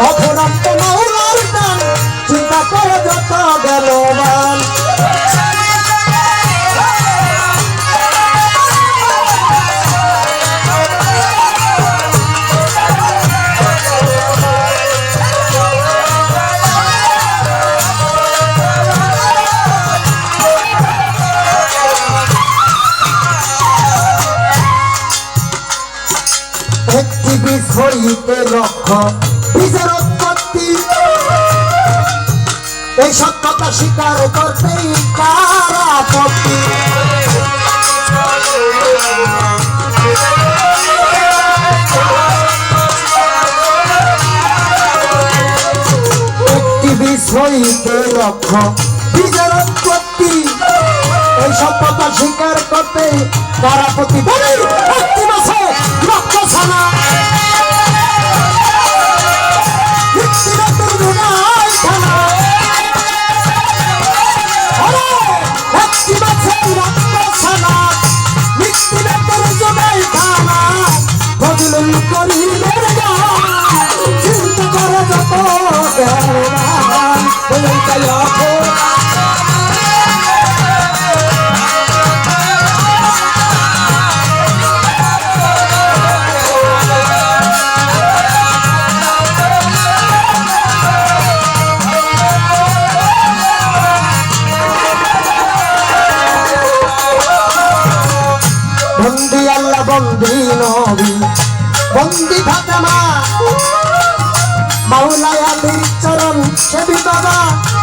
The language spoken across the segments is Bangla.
অফুরান্ত মাওলার দান চিন্তা করে যত গেল একটি বীজ হইতে লক্ষ বীজের উৎপত্তি। এই সত্যতা স্বীকার করতেই কার আপত্তি একটি বীজ হইতে লক্ষ বীজের উৎপত্তি। এই স্বীকার করতে কার আপত্তি বলি একটি মাসে বন্দি আল্লাহ, বন্দি নবী। বন্দি ফাতেমা। মাওলাই আলীর চরণ সেবি বাবা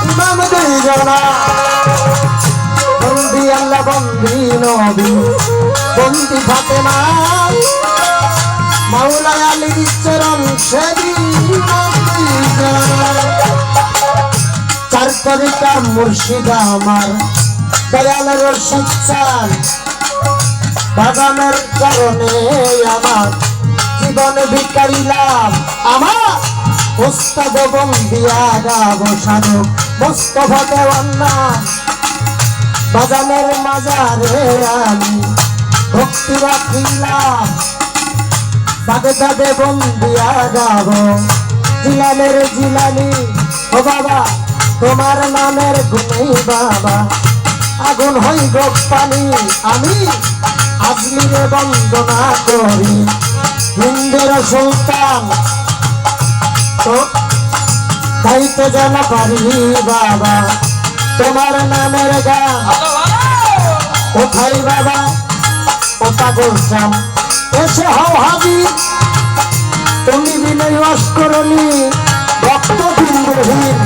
ইমাম দুইজনা বন্দি আল্লাহ, বন্দি নবী। বন্দি ফাতেমা। মাওলাই আলীর চরণ সেবি চার তরিকা মুর্শিদা আমার, দয়ালের শিক্ষার বাগানের কারণে আমার জীবন বিকারিলাম আমার উস্তাদ বন্দিয়া গাবো সাধক মোস্তফা দেওয়ান্না। বাগানের মাজারে আমি ভক্তি রাখিলাম। বাগদাদে বন্দিয়া গাবো জিলানের জিলানি, ও বাবা, তোমার নামের গুণেই বাবা, আগুন হই গো আমি আজমিরে বন্দনা করি। হিন্দের সুলতান। তো, তাই তো যেন পারি বাবা। তোমার নামের গান। কোথায় বাবা? ও পাগল চাম এসে হও হাবি তুমি বিনয় অস্করণী ভক্ত বিন্দুহীন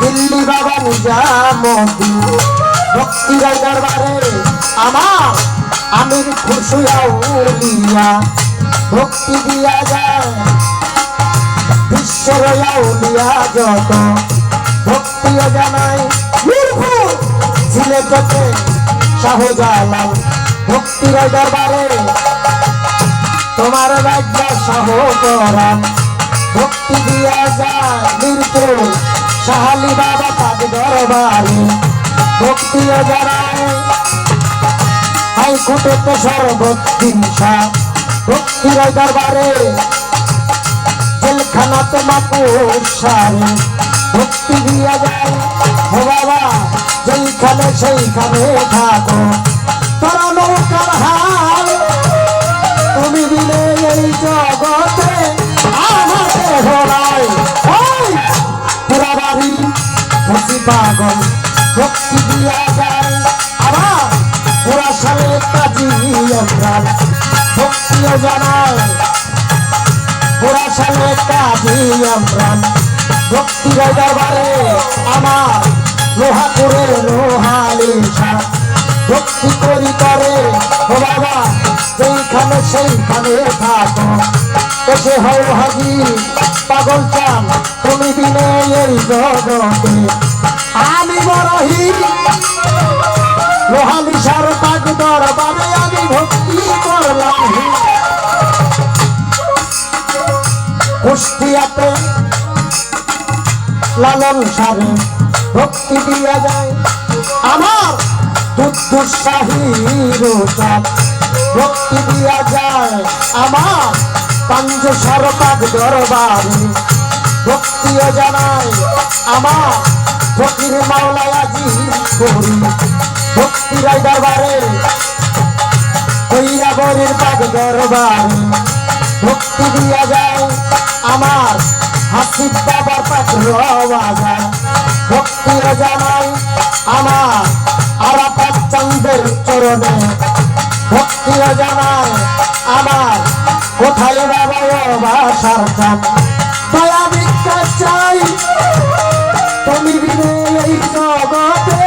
দিল্লি বাবা নিজামতি ভক্তির দরবারে আমার আমির খুশুয়া ভক্তি দিয়া যায়। বিশ্বের আউলিয়া যত ভক্তিও জানাই। ছিলে যত শাহজালাল ভক্তির দরবারে। তোমার রাজ্য সহ করাম ভক্তি দিয়া যায়। মিরপুর সাহালি বাবা পাদ দরবারে। ভক্তিও জানায়। হাই কুটেতে সর্বদিনসা ভক্তির দরবারে জেলখানাতে মাকুর সারে ভক্তি দিয়া যায়। ও বাবা যেইখানে সেইখানে থাকো। তোরা নৌকার হাল, তুমি দিলে এই জগতে আমাকে হরাই পুরা বাড়ি পাগল। ভক্তি দিয়া যায় আবার পুরা সালে কাজী আমরা ভক্তিও জানায় পুরা সালে কাজী আমরা ভক্তি দরবারে আমার লোহা করে লোহালিশা ভক্তি করি করে ও বাবা, যেইখানে সেইখানে থাকো। এসে হও হাজি পাগল চান তুমি দিনে এই জগতে। আমি বড়হি লোহালিশার পাগ দরবারে আমি ভক্তি করলাম। কুষ্টিয়াতে লালন সারে ভক্তি দিয়া যায়। আমার দুধ দুঃসাহীর ভক্তি দিয়া যায় আমার পাঞ্জ সরকার দরবারে। ভক্তিও জানাই আমার ফকির মাওলায় আজি করি ভক্তি রাই দরবারে কইরা বরির পাগ দরবারে। ভক্তি দিয়া যায় আমার হাসিব বাবার পাত্র বাজায় ভক্তিও জানাই আমার আরাফাত চন্দ্রের চরণে। ভক্তিও জানাই আমার। কোথায় বাবা বাসার চান দয়া ভিক্ষা চাই। তুমি এই জগতে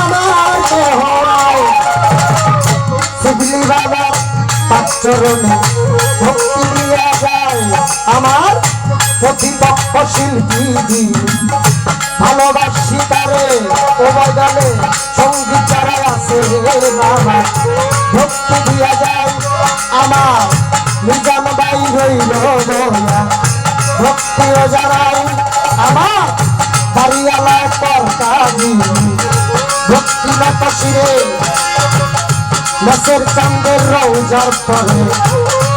আমার নাই। শিবলি বাবা পাচরণে ভক্তি দিয়া যায়। আমার প্রতিপক্ষ শিল্পী ভালোবাসি বাবা ভক্তি দিয়া যায় আমার নিজাম বাই বয়া ভক্তিও জানাই আমার বাড়িওয়ালা কর্তা ভক্তি না শিরে মেসের চান্দের রৌজার পরে।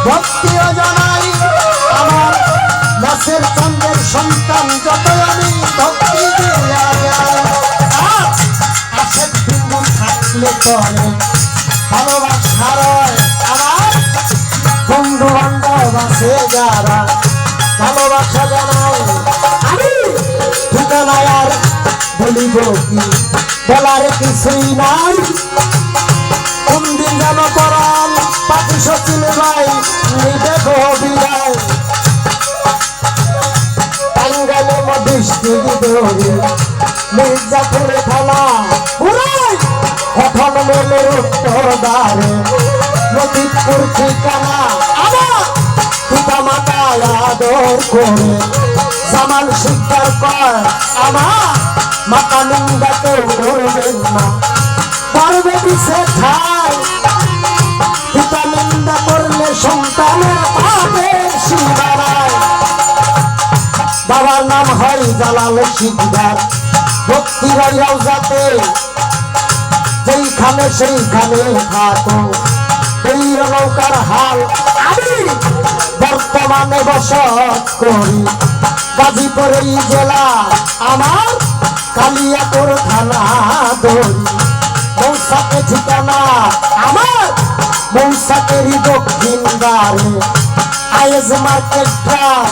ভক্তিও জানাই, আমার মেসের চান্দের সন্তান থাকলে পরে ভালোবাসার আমার বন্ধু বান্ধব আছে যারা। ভালোবাসা জানাই আমি ঠিকানায় আর বলিব কিছুই নাই। কোন দিন যেন পরাল পাখি সচিন ভাই নিবে গো বিদায়। টাঙ্গালে ধরে মির্জাপুরে থানা। উড়াই এখন মেলের উত্তর দ্বারে নদীপুর ঠিকানা আমার পিতা মাতা আদর করে। জামান শিক্ষার কর আমার মাতা নিন্দাতে করবেন না। পারবে দিছে ঠাই। পিতা নিন্দা করলে সন্তানের পাবে সীমানায় বাবার নাম হয় জালাল শিকদার। ভক্তি রইয়াও যাতে যেইখানে সেইখানে থাকো এই নৌকার হাল আমি বর্তমানে বসত করি। গাজীপুরেই জেলা আমার কালিয়াপুর থানা দড়ি মৌসাকে ঠিকানা আমার, মৌসাকেরই দক্ষিণ দ্বারে। আয়েজ মার্কেট গ্রাম,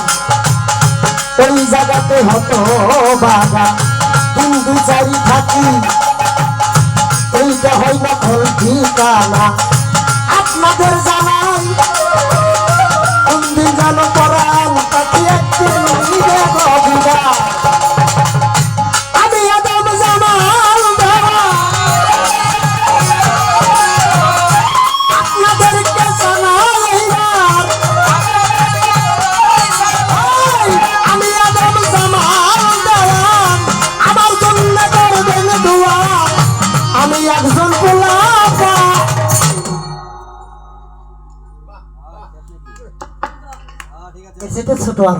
ওই জায়গাতে হতো বাগা হিন্দু চারি থাকি হয় না ফল ঠিকানা আপনাদের জানাই ঠিক আছে সেটা ছোট আর